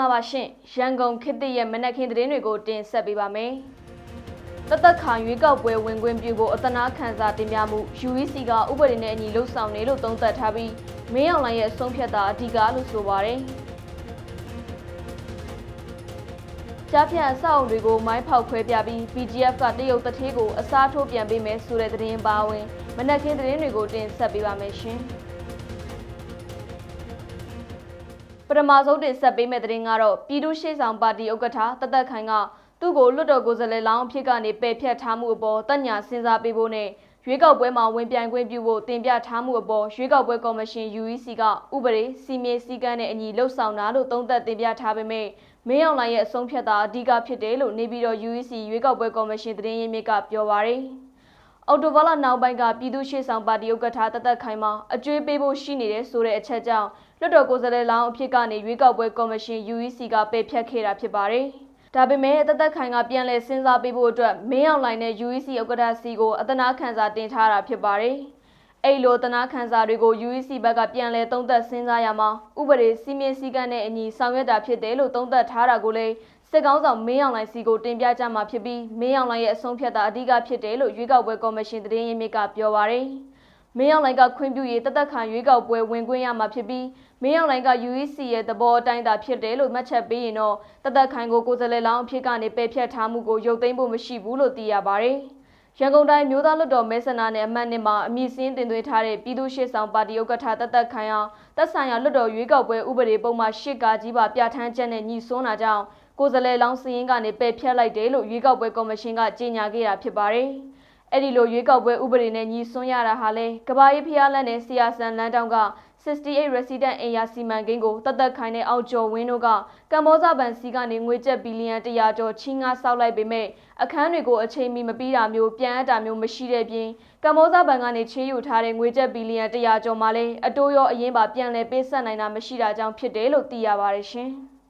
္ဂလာပါရှင်ရန်ကုန်ခေတ်သစ်ရဲ့မနက်ခင်းသတင်းတွေကိုတင်ဆက်ပေးပါမယ်တသက်ခါရွေးကောက်ပွဲဝင်ခွင့်ပြုဖို့အသနာခံစာတင်ပြမှု UEC ကဥပဒေနဲ့အညီလှုပ်ဆောင်နေလို့သုံးသပ်ထားပြီးမင်းအောင်လှိုင်ရဲ့အဆုံးဖြတ်တာအဓိကလို့ဆိုပါတယ်ကြားဖြတ်အဆောက်အုံတွေကိုမိုင်းဖောက်ခွဲပြပြီး PGF ကတရုတ်တထေးကိုအစားထိုးပြန်ပေးမယ်ဆိုတဲ့သတင်းပါဝင်မနက်ခင်းသတင်းတွေကိုတင်ဆက်ပေးပါမယ်ရှင်။ ပထမဆုံးတင်ဆက်ပေးမယ့်သတင်းကတော့ပြည်သူ့ရှေ့ဆောင်ပါတီဥက္ကဋ္ဌတသက်ခိုင်ကသူ့ကိုလွတ်တော်ကိုယ်စားလှယ်လောင်းအဖြစ်ကနေပယ်ဖျက်ထားမှုအပေါ်တက်ညာစဉ်းစားပေးဖို့နဲ့ရွေးကောက်ပွဲမှာဝင်ပြိုင်ခွင့်ပြုဖို့တင်ပြထားမှုအပေါ်ရွေးကောက်ပွဲကော်မရှင် UEC ကဥပဒေစီမင်းစည်းကမ်းနဲ့အညီလှုပ်ဆောင်တာလို့သုံးသပ်တင်ပြထားပေမဲ့မင်းအောင်လှိုင်ရဲ့အဆုံးဖြတ်တာအဓိကဖြစ်တယ်လို့နေပြည်တော် UEC ရွေးကောက်ပွဲကော်မရှင်သတင်းရင်းမြစ်ကပြောပါရယ်အော်တိုဘာလနောက်ပိုင်းကပြည်သူ့ရှေ့ဆောင်ပါတီဥက္ကဋ္ဌတသက်ခိုင်မှာအကျွေးပေးဖို့ရှိနေတဲ့ဆိုတဲ့အချက်ကြောင့် လွှတ်တော်ကိုယ်စားလှယ်လောင်းအဖြစ်ကနေရွေးကောက်ပွဲကော်မရှင် UEC ကပယ်ဖျက်ခဲ့တာဖြစ်ပါတယ်။ဒါပေမဲ့တသက်ခိုင်ကပြန်လည်စဉ်းစားပေးဖို့အတွက်မင်းအောင်လှိုင်နဲ့ UEC ဥက္ကဋ္ဌစီကိုအသနာခံစာတင်ထားတာဖြစ်ပါတယ်။အဲ့လိုသနာခံစာတွေကို UEC ဘက်ကပြန်လည်သုံးသပ်စဉ်းစားရမှာဥပဒေစီမင်းစည်းကမ်းနဲ့အညီဆောင်ရွက်တာဖြစ်တယ်လို့သုံးသပ်ထားတာကိုလည်းစစ်ကောင်းဆောင်မင်းအောင်လှိုင်စီကိုတင်ပြကြမှာဖြစ်ပြီးမင်းအောင်လှိုင်ရဲ့အဆုံးဖြတ်တာအဓိကဖြစ်တယ်လို့ရွေးကောက်ပွဲကော်မရှင်သတင်းရင်းမြစ်ကပြောပါရယ်။မင်းအောင်လှိုင်ကခွင့်ပြုရေးတသက်ခံရွေးကောက်ပွဲဝင်ခွင့်ရမှာဖြစ်ပြီး မင်းအောင်လှိုင်က UEC ရဲ့သဘောအတိုင်းသာဖြစ်တယ်လို့မှတ်ချက်ပေးရင်တော့တသက်ခိုင်ကိုကိုယ်စားလှယ်လောင်းအဖြစ်ကနေပယ်ဖျက်ထားမှုကိုရုပ်သိမ်းဖို့မရှိဘူးလို့သိရပါဗျ။ရန်ကုန်တိုင်းမျိုးသားလွှတ်တော်မဲဆန္ဒနယ်အမှတ်နှစ်မှာအမည်စင်းတင်သွင်းထားတဲ့ပြည်သူ့ရှေ့ဆောင်ပါတီဥက္ကဋ္ဌတသက်ခိုင်အောင်သက်ဆိုင်ရာလွှတ်တော်ရွေးကောက်ပွဲဥပဒေပုံမှန်၈ကကြီးပါပြဋ္ဌာန်းချက်နဲ့ညီစွန်းတာကြောင့်ကိုယ်စားလှယ်လောင်းစည်းရင်းကနေပယ်ဖျက်လိုက်တယ်လို့ရွေးကောက်ပွဲကော်မရှင်ကကြေညာခဲ့တာဖြစ်ပါတယ်။အဲ့ဒီလိုရွေးကောက်ပွဲဥပဒေနဲ့ညီစွန်းရတာဟာလဲကဘာရေးဖျားလန့်နဲ့ဆီယာဆန်လန်းတောင်က 68 resident အိမ်ယာစီမံကိန်းကိုတသက်ခိုင်တဲ့အောက်ကျော်ဝင်းတို့ကကမ္ဘောဇဘဏ်စီကနေငွေကျပ်ဘီလီယံ100ကျော်ချင်းငါဆောက်လိုက်ပေမဲ့အခန်းတွေကိုအချိန်မီမပြီးတာမျိုးပြန်အပ်တာမျိုးမရှိတဲ့ပြင်ကမ္ဘောဇဘဏ်ကနေချေးယူထားတဲ့ငွေကျပ်ဘီလီယံ100ကျော်မှလည်းအတိုးရောအရင်ပါပြန်လည်ပေးဆက်နိုင်တာမရှိတာကြောင့်ဖြစ်တယ်လို့သိရပါတယ်ရှင်။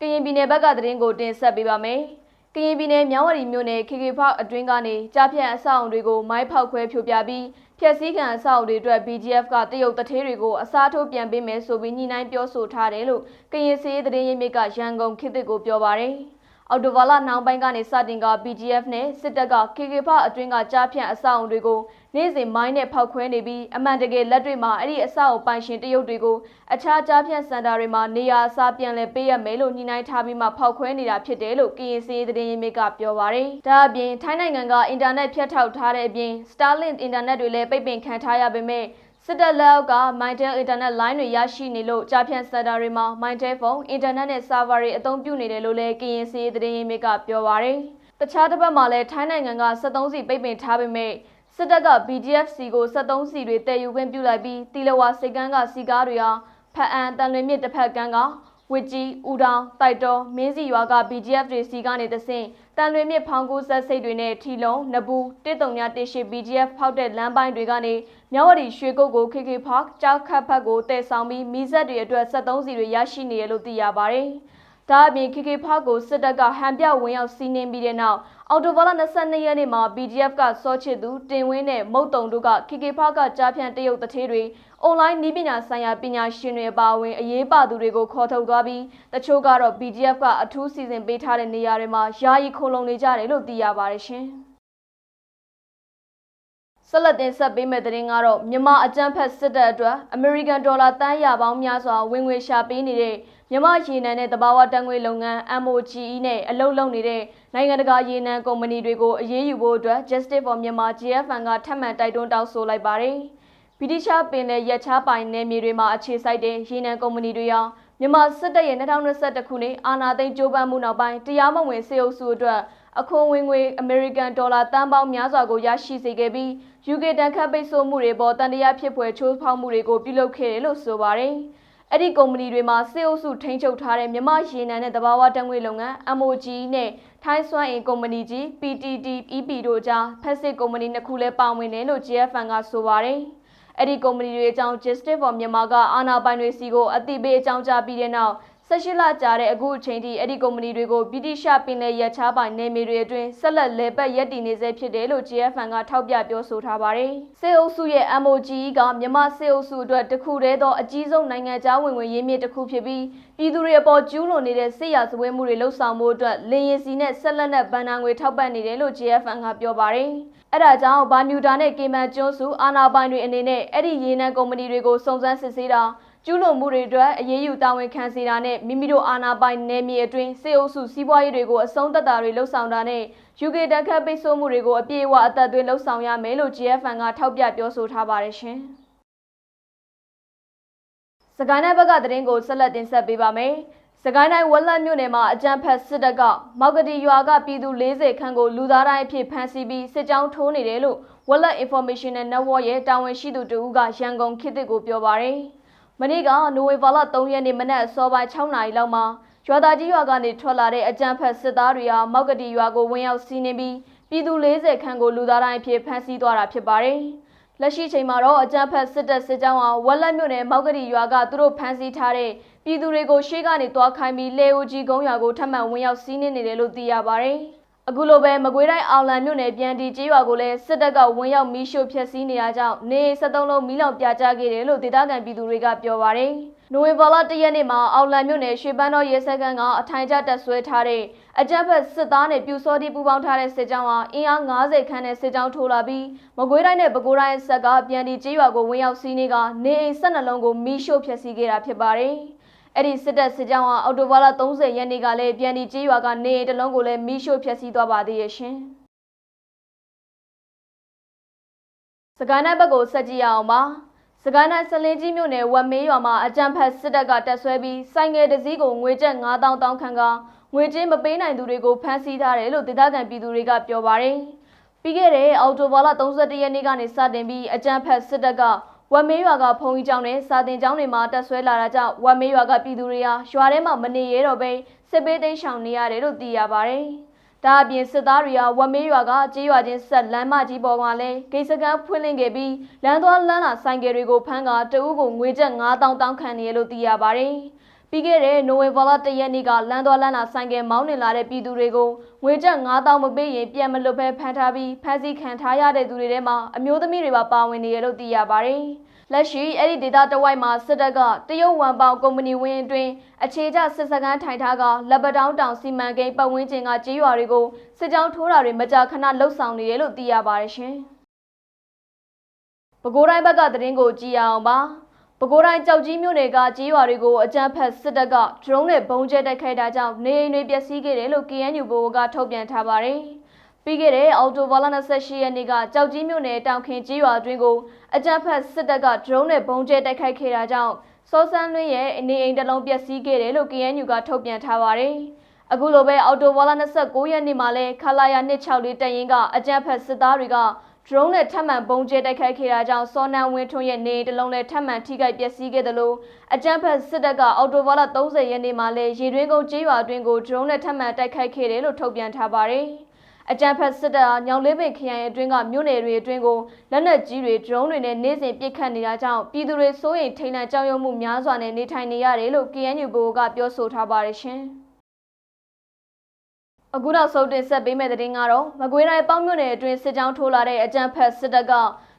ကရင်ပြည်နယ်ဘက်ကသတင်းကိုတင်ဆက်ပေးပါမယ်။ကရင်ပြည်နယ်မြောင်းဝတီမြို့နယ်ခေခေဖောက်အတွင်းကနေကြားဖြတ်အဆောက်အုံတွေကိုမိုင်းဖောက်ခွဲဖြိုပြပြီး ဖျက်ဆီးခံအဆောက်အုံတွေအတွက် BGF ကတရုတ်တထေးတွေကိုအစားထိုးပြန်ပေးမယ်ဆိုပြီးညှိနှိုင်းပြောဆိုထားတယ်လို့ကရင်စီးသတင်းရင်းမြစ်ကရန်ကုန်ခေတ်သစ်ကိုပြောပါရယ်။ အော်တိုဘာလနောက်ပိုင်းကနေစတင်က BGF နဲ့စစ်တပ်က KK ဖအတွင်းကကြားဖြန့်အဆောက်အုံတွေကိုနေ့စဉ်မိုင်းနဲ့ဖောက်ခွဲနေပြီးအမှန်တကယ်လက်တွေ့မှာအဲ့ဒီအဆောက်အုံပိုင်ရှင်တရုတ်တွေကိုအခြားကြားဖြန့်စင်တာတွေမှာနေရာအစားပြန်လည်ပေးရမယ်လို့ညှိနှိုင်းထားပြီးမှဖောက်ခွဲနေတာဖြစ်တယ်လို့ KNC သတင်းရင်းမြစ်ကပြောပါရယ်။ဒါအပြင်ထိုင်းနိုင်ငံကအင်တာနက်ဖြတ်ထောက်ထားတဲ့အပြင် Starlink အင်တာနက်တွေလည်းပိတ်ပင်ခံထားရပေမဲ့ စစ်တပ်လက်အောက်က Mytel Internet line တွေရရှိနေလို့ကြားဖြန့်စက်တာတွေမှာ Mytel ဖုန်း Internet နဲ့ server တွေအသုံးပြုနေတယ်လို့လည်းကရင်စီသတင်းရင်းမြစ်ကပြောပါရယ်။တခြားတစ်ပတ်မှာလည်းထိုင်းနိုင်ငံက73စီပိတ်ပင်ထားပေမဲ့စစ်တပ်က BGFC ကို73စီတွေတည်ယူခွင့်ပြုလိုက်ပြီးတီလဝါစိတ်ကန်းကစီကားတွေဟာဖအံတန်လွင်မြစ်တစ်ဖက်ကန်းက ဝစ်ကြီးဦးတောင်တိုက်တော်မင်းစီရွာက BGF တွေစီကနေတဆင့်တန်လွင်မြစ်ဖောင်းကူးဆက်စိတ်တွေနဲ့ထီလုံးနဘူးတစ်တုံညာတစ်ရှိ BGF ဖောက်တဲ့လမ်းပိုင်းတွေကနေမြဝတီရွှေကုတ်ကို KK Park ကြောက်ခတ်ဖက်ကိုတည်ဆောင်ပြီးမီးစက်တွေအတွက်73စီတွေရရှိနေရလို့သိရပါတယ်။ ဒါအပြင် KK Park ကိုစစ်တပ်ကဟန်ပြဝင်ရောက်စီးနင်းပြီးတဲ့နောက်အော်တိုဘာလ22ရက်နေ့မှာ BGF ကစောချစ်သူတင်ဝင်းနဲ့မုတ်တုံတို့က KK Park ကကြားဖြန့်တရုတ်တထေးတွေအွန်လိုင်းနည်းပညာဆိုင်ရာပညာရှင်တွေအပါအဝင်အရေးပါသူတွေကိုခေါ်ထုတ်သွားပြီးတချို့ကတော့ BGF ကအထူးစီစဉ်ပေးထားတဲ့နေရာတွေမှာယာယီခိုလုံနေကြတယ်လို့သိရပါတယ်ရှင်။ဆက်လက်တင်ဆက်ပေးမယ့်သတင်းကတော့မြန်မာအကြမ်းဖက်စစ်တပ်အတွက်အမေရိကန်ဒေါ်လာတန်းရပေါင်းများစွာဝင်ငွေရှာပေးနေတဲ့ မြန်မာရေနံနဲ့တဘာဝတန်ငွေလုပ်ငန်း MOGE နဲ့အလုပ်လုပ်နေတဲ့နိုင်ငံတကာရေနံကုမ္ပဏီတွေကိုအရေးယူဖို့အတွက် Justice for Myanmar GFN ကထပ်မံတိုက်တွန်းတောင်းဆိုလိုက်ပါတယ်။ဗြိတိရှပင်နဲ့ရက်ချားပိုင်နယ်မြေတွေမှာအခြေစိုက်တဲ့ရေနံကုမ္ပဏီတွေဟာမြန်မာစစ်တပ်ရဲ့2021ခုနှစ်အာဏာသိမ်းကြိုးပမ်းမှုနောက်ပိုင်းတရားမဝင်စေအုပ်စုအတွက်အခွန်ဝင်ငွေအမေရိကန်ဒေါ်လာတန်ပေါင်းများစွာကိုရရှိစေခဲ့ပြီး UK တန်ခတ်ပိတ်ဆို့မှုတွေပေါ်တန်တရားဖြစ်ဖွယ်ချိုးဖောက်မှုတွေကိုပြုလုပ်ခဲ့တယ်လို့ဆိုပါတယ်။ အဲ့ဒီကုမ္ပဏီတွေမှာစေအုပ်စုထိန်းချုပ်ထားတဲ့မြမရေနံနဲ့တဘာဝတံငွေလုပ်ငန်း MOG နဲ့ထိုင်းစွမ်းအင်ကုမ္ပဏီကြီး PTT EP တို့ကြားဖက်စစ်ကုမ္ပဏီနှစ်ခုလည်းပါဝင်တယ်လို့ GFN ကဆိုပါတယ်။အဲ့ဒီကုမ္ပဏီတွေအကြောင်း Justice for Myanmar ကအာဏာပိုင်တွေစီကိုအသိပေးအကြောင်းကြားပြီးတဲ့နောက်စ 18လကြာတဲ့အခုအချိန်ထိအဲ့ဒီကုမ္ပဏီတွေကိုဗြိတိရှပင်လယ်ရပ်ချားပိုင်နယ်မြေတွေအတွင်းဆက်လက်လဲပတ်ရပ်တည်နေဆဲဖြစ်တယ်လို့ GFN ကထောက်ပြပြောဆိုထားပါတယ်။စေအုပ်စုရဲ့ MOGE ကမြန်မာစေအုပ်စုအတွက်တခုတည်းသောအကြီးဆုံးနိုင်ငံခြားဝင်ငွေရင်းမြစ်တစ်ခုဖြစ်ပြီးပြည်သူတွေအပေါ်ကျူးလွန်နေတဲ့စစ်ရာဇဝတ်မှုတွေလှုပ်ဆောင်မှုအတွက်လင်းရင်စီနဲ့ဆက်လက်နဲ့ဗန်နာငွေထောက်ပံ့နေတယ်လို့ GFN ကပြောပါတယ်။အဲ့ဒါကြောင့်ဘာမြူတာနဲ့ကေမန်ကျွန်းစုအာနာပိုင်တွေအနေနဲ့အဲ့ဒီရေနံကုမ္ပဏီတွေကိုစုံစမ်းစစ်ဆေးတာ ကျူးလွန်မှုတွေအတွက်အရေးယူတာဝန်ခံစေတာနဲ့မိမိတို့အာဏာပိုင်နယ်မြေအတွင်းစေအုပ်စုစီးပွားရေးတွေကိုအဆုံးသတ်တာတွေလှုပ်ဆောင်တာနဲ့ UK တန်ခတ်ပိတ်ဆို့မှုတွေကိုအပြည့်အဝအသက်သွင်းလှုပ်ဆောင်ရမယ်လို့ GFN ကထောက်ပြပြောဆိုထားပါတယ်ရှင်။စကိုင်းတိုင်းဘက်ကသတင်းကိုဆက်လက်တင်ဆက်ပေးပါမယ်။စကိုင်းတိုင်းဝက်လက်မြို့နယ်မှာအကြမ်းဖက်စစ်တပ်ကမောက်ကတီရွာကပြည်သူ40ခန့်ကိုလူသားတိုင်းအဖြစ်ဖမ်းဆီးပြီးစစ်ကြောင်းထိုးနေတယ်လို့ဝက်လက် Informational Network ရဲ့တာဝန်ရှိသူတဦးကရန်ကုန်ခေတ်သစ်ကိုပြောပါရယ်။ မနေ့ကနိုဝင်ဘာလ3ရက်နေ့မနက်အစောပိုင်း6နာရီလောက်မှာရွာသားကြီးရွာကနေထွက်လာတဲ့အကြမ်းဖက်စစ်သားတွေဟာမောက်ကတီရွာကိုဝင်ရောက်စီးနင်းပြီးပြည်သူ40ခန့်ကိုလူသားတိုင်းအဖြစ်ဖမ်းဆီးသွားတာဖြစ်ပါတယ်။လက်ရှိချိန်မှာတော့အကြမ်းဖက်စစ်တပ်စစ်ကြောင်းဟာဝက်လက်မြို့နယ်မောက်ကတီရွာကသူတို့ဖမ်းဆီးထားတဲ့ပြည်သူတွေကိုရှေ့ကနေတွားခိုင်းပြီးလေအိုကြီးကုန်းရွာကိုထပ်မံဝင်ရောက်စီးနင်းနေတယ်လို့သိရပါတယ်။ အခုလိုပဲမကွေးတိုင်းအောင်လံမြို့နယ်ပြန်တီကျေးရွာကိုလည်းစစ်တပ်ကဝင်ရောက်မီးရှို့ဖျက်ဆီးနေတာကြောင့်နေ73လုံးမီးလောင်ပြာကျခဲ့တယ်လို့ဒေသခံပြည်သူတွေကပြောပါရယ်။နိုဝင်ဘာလ၁ရက်နေ့မှာအောင်လံမြို့နယ်ရွှေပန်းတော်ရဲစခန်းကအထိုင်ကျတပ်ဆွဲထားတဲ့အကြမ်းဖက်စစ်သားနဲ့ပြူစောတိပူပေါင်းထားတဲ့စစ်ကြောင်းဟာအင်အား90ခန်းနဲ့စစ်ကြောင်းထိုးလာပြီးမကွေးတိုင်းနဲ့ပဲခူးတိုင်းဆက်ကပြန်တီကျေးရွာကိုဝင်ရောက်စီးနေကနေအိမ်12လုံးကိုမီးရှို့ဖျက်ဆီးခဲ့တာဖြစ်ပါတယ်။ အဲ့ဒီစစ်တပ်စစ်ကြောင်းဟာအော်တိုဘာလ30ရက်နေ့ကလည်းပြန်ဒီကျေးရွာကနေအိမ်တစ်လုံးကိုလည်းမီးရှို့ဖျက်ဆီးသွားပါသေးရဲ့ရှင်။စကိုင်းတိုင်းဘက်ကိုဆက်ကြည့်ရအောင်ပါ။စကိုင်းတိုင်းစလင်ကြီးမြို့နယ်ဝက်မေးရွာမှာအကြမ်းဖက်စစ်တပ်ကတပ်ဆွဲပြီးစိုင်းငယ်တစည်းကိုငွေကျပ်9000တောင်းခံကငွေချင်းမပေးနိုင်သူတွေကိုဖမ်းဆီးထားတယ်လို့ဒေသခံပြည်သူတွေကပြောပါရယ်။ပြီးခဲ့တဲ့အော်တိုဘာလ31ရက်နေ့ကနေစတင်ပြီးအကြမ်းဖက်စစ်တပ်က ဝက်မေးရွာကဖုံကြီးကျောင်းနဲ့စာတင်ကျောင်းတွေမှာတက်ဆွဲလာတာကြောင့်ဝက်မေးရွာကပြည်သူတွေဟာရွာထဲမှာမနေရတော့ဘဲစစ်ပေးသိမ်းရှောင်နေရတယ်လို့သိရပါတယ်။ဒါအပြင်စစ်သားတွေကဝက်မေးရွာကကြေးရွာချင်းဆက်လမ်းမကြီးပေါ်မှာလဲဂိတ်စကန်ဖွင့်လှစ်ခဲ့ပြီးလမ်းသွားလမ်းလာဆိုင်ကယ်တွေကိုဖမ်းကတအုပ်ကိုငွေကျပ်9000တောင်းခံနေရလို့သိရပါတယ်။ ပြီးခဲ့တဲ့နိုဝင်ဘာလ၁ရက်နေ့ကလမ်းသွားလမ်းလာဆိုင်ကယ်မောင်းနေလာတဲ့ပြည်သူတွေကိုငွေကျပ်9000မပေးရင်ပြန်မလွတ်ဘဲဖမ်းထားပြီးဖမ်းဆီးခံထားရတဲ့သူတွေထဲမှာအမျိုးသမီးတွေပါပါဝင်နေရလို့သိရပါတယ်။လက်ရှိအဲ့ဒီဒေတာတဝိုက်မှာစစ်တပ်ကတရုတ်ဝမ်ပေါင်ကုမ္ပဏီဝင်းအတွင်းအခြေကျစစ်စခန်းထိုင်ထားကလက်ပတောင်းတောင်စီမံကိန်းပတ်ဝန်းကျင်ကကြေးရွာတွေကိုစစ်ကြောင်းထိုးတာတွေမကြာခဏလှုပ်ဆောင်နေတယ်လို့သိရပါတယ်ရှင်။ပဲခူးတိုင်းဘက်ကသတင်းကိုကြည့်ရအောင်ပါ။ ပဲခူးတိုင်းကြောက်ကြီးမြို့နယ်ကကြေးရွာတွေကိုအကြမ်းဖက်စစ်တပ်ကဒရုန်းနဲ့ဘုံကျဲတိုက်ခိုက်တာကြောင့်နေအိမ်တွေပျက်စီးခဲ့တယ်လို့ KNU ဘိုကထုတ်ပြန်ထားပါတယ်။ပြီးခဲ့တဲ့အော်တိုဘာလ28ရက်နေ့ကကြောက်ကြီးမြို့နယ်တောင်ခင်ကြီးရွာအတွင်းကိုအကြမ်းဖက်စစ်တပ်ကဒရုန်းနဲ့ဘုံကျဲတိုက်ခိုက်ခဲ့တာကြောင့်စောစန်းလွင်းရဲ့အနေအိမ်တစ်လုံးပျက်စီးခဲ့တယ်လို့ KNU ကထုတ်ပြန်ထားပါတယ်။အခုလိုပဲအော်တိုဘာလ29ရက်နေ့မှာလဲခလာယာ264တပ်ရင်းကအကြမ်းဖက်စစ်သားတွေက ဒရုန်းနဲ့ထပ်မံဘုံကျဲတိုက်ခိုက်ခဲ့တာကြောင့်စောနန်းဝင်းထွန်းရဲ့နေအိမ်တစ်လုံးလည်းထပ်မံထိခိုက်ပျက်စီးခဲ့တယ်လို့အကြမ်းဖက်စစ်တပ်ကအော်တိုဘာလ30ရက်နေ့မှာလဲရေတွင်းကုန်းကျေးရွာအတွင်းကိုဒရုန်းနဲ့ထပ်မံတိုက်ခိုက်ခဲ့တယ်လို့ထုတ်ပြန်ထားပါတယ်။အကြံဖက်စစ်တပ်ညောင်လေးပင်ခရိုင်အတွင်းကမြို့နယ်တွေအတွင်းကိုလက်နက်ကြီးတွေဒရုန်းတွေနဲ့နေ့စဉ်ပစ်ခတ်နေတာကြောင့်ပြည်သူတွေစိုးရိမ်ထိန်နှံကြောက်ရွံ့မှုများစွာနဲ့နေထိုင်နေရတယ်လို့ KNU ဘိုကပြောဆိုထားပါတယ်ရှင်။ အခုနောက်ဆုံးတင်ဆက်ပေးမယ့်သတင်းကတော့မကွေးတိုင်းပေါင်းမြို့နယ်အတွင်းစစ်ကြောင်းထိုးလာတဲ့အကြံဖက်စစ်တပ်က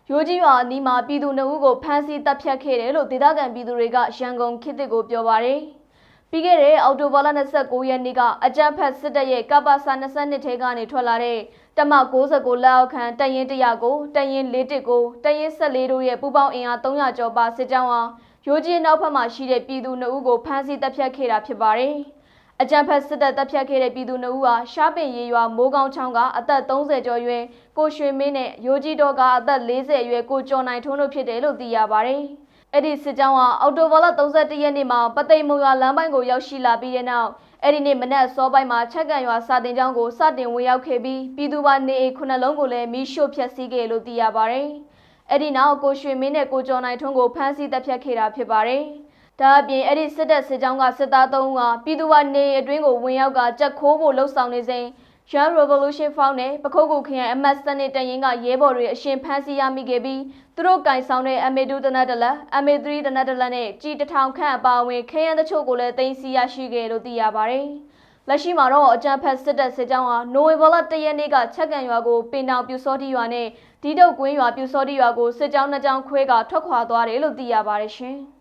ရိုးကြီးရွာအနီးမှာပြည်သူနှုတ်ကိုဖမ်းဆီးတပ်ဖြတ်ခဲ့တယ်လို့ဒေသခံပြည်သူတွေကရန်ကုန်ခေတ်သစ်ကိုပြောပါတယ်။ပြီးခဲ့တဲ့အော်တိုဘာလ29ရက်နေ့ကအကြမ်းဖက်စစ်တပ်ရဲ့ကပ္ပစာ22ထဲကနေထွက်လာတဲ့တမ69လက်အောက်ခံတရင်တရာကိုတရင်41ကိုတရင်14တို့ရဲ့ပူပေါင်းအင်အား300ကျော်ပါစစ်ကြောင်းဟာရိုးကြီးနောက်ဖက်မှာရှိတဲ့ပြည်သူနှုတ်ကိုဖမ်းဆီးတပ်ဖြတ်ခဲ့တာဖြစ်ပါတယ်။ အကြံဖက်စစ်တပ်တပ်ဖြတ်ခဲ့တဲ့ပြည်သူနှုတ်ဟာရှားပင်ရေရွာမိုးကောင်းချောင်းကအသက်30ကျော်ရွယ်ကိုရွှေမင်းနဲ့ရိုးကြီးတော်ကအသက်40ရွယ်ကိုကျော်နိုင်ထွန်းတို့ဖြစ်တယ်လို့သိရပါတယ်။အဲ့ဒီစစ်ကြောင်းကအော်တိုဘာလ31ရက်နေ့မှာပသိမ်မုံရွာလမ်းပိုင်းကိုရောက်ရှိလာပြီးတဲ့နောက်အဲ့ဒီနေ့မနက်စောပိုင်းမှာချက်ကန်ရွာစာတင်ကျောင်းကိုစတင်ဝင်ရောက်ခဲ့ပြီးပြည်သူပါနေအိမ်ခုနှလုံးကိုလည်းမီးရှို့ဖျက်ဆီးခဲ့လို့သိရပါတယ်။အဲ့ဒီနောက်ကိုရွှေမင်းနဲ့ကိုကျော်နိုင်ထွန်းကိုဖမ်းဆီးတပ်ဖြတ်ခဲ့တာဖြစ်ပါတယ်။ ဒါအပြင်အဲ့ဒီစစ်တပ်စစ်ကြောင်းကစစ်သား၃ဦးကပြည်သူပါနေအတွင်းကိုဝင်ရောက်ကကြက်ခိုးဖို့လှုံ့ဆော်နေစဉ် Young Revolution Front နဲ့ပခုတ်ကူခရိုင်အမတ်စနစ်တရင်ကရဲဘော်တွေအရှင်ဖမ်းဆီးရမိခဲ့ပြီးသူတို့ကင်ဆောင်တဲ့ MA2 တနက်တလက် MA3 တနက်တလက်နဲ့ကြီးတစ်ထောင်ခန့်အပါအဝင်ခရမ်းတချို့ကိုလည်းသိမ်းဆည်းရရှိခဲ့လို့သိရပါတယ်။လက်ရှိမှာတော့အကြံဖက်စစ်တပ်စစ်ကြောင်းဟာနိုဝင်ဘာလ၁ရက်နေ့ကချက်ကန်ရွာကိုပင်တောင်ပြူစောတိရွာနဲ့ဒီတုတ်ကွင်းရွာပြူစောတိရွာကိုစစ်ကြောင်းနှစ်ကြောင်းခွဲကထွက်ခွာသွားတယ်လို့သိရပါတယ်ရှင်။